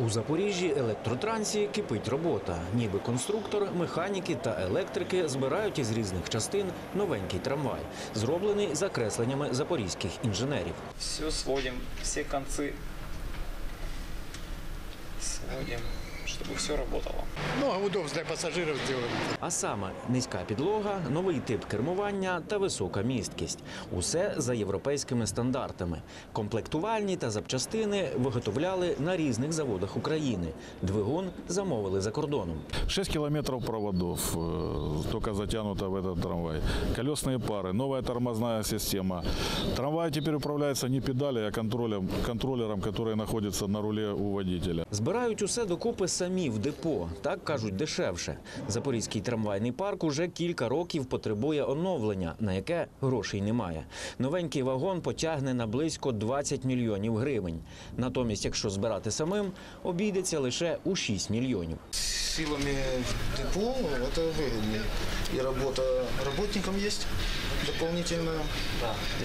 У Запоріжжі електротрансі кипить робота. Ніби конструктор, механіки та електрики збирають із різних частин новенький трамвай, зроблений за кресленнями запорізьких інженерів. Все сводимо, всі концы сводим, чтобы все работало. Ну, а удобство для пассажиров сделали. А саме низька підлога, новий тип кермування та висока місткість. Усе за європейськими стандартами. Комплектувальні та запчастини виготовляли на різних заводах України. Двигун замовили за кордоном. 6 километров проводов э, только затянуто в этот трамвай. Колесные пары, новая тормозная система. Трамвай теперь управляется не педалью, а контролем, контроллером, который находится на руле у водителя. Збирають усе докупи самі в депо. Так кажуть дешевше. Запорізький трамвайний парк уже кілька років потребує оновлення, на яке грошей немає. Новенький вагон потягне на близько 20 мільйонів гривень. Натомість, якщо збирати самим, обійдеться лише у 6 мільйонів силами депо это выгоднее. И работа работникам есть дополнительная,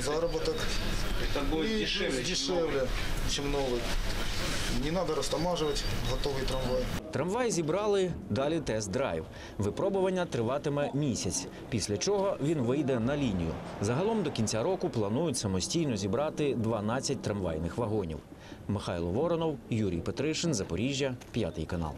заработок. Это будет И дешевле, плюс чем дешевле, чем новый. Не надо растамаживать готовый трамвай. Трамвай зібрали, далі тест-драйв. Випробування триватиме місяць, після чого він вийде на лінію. Загалом до кінця року планують самостійно зібрати 12 трамвайних вагонів. Михайло Воронов, Юрій Петришин, Запоріжжя, п'ятий канал.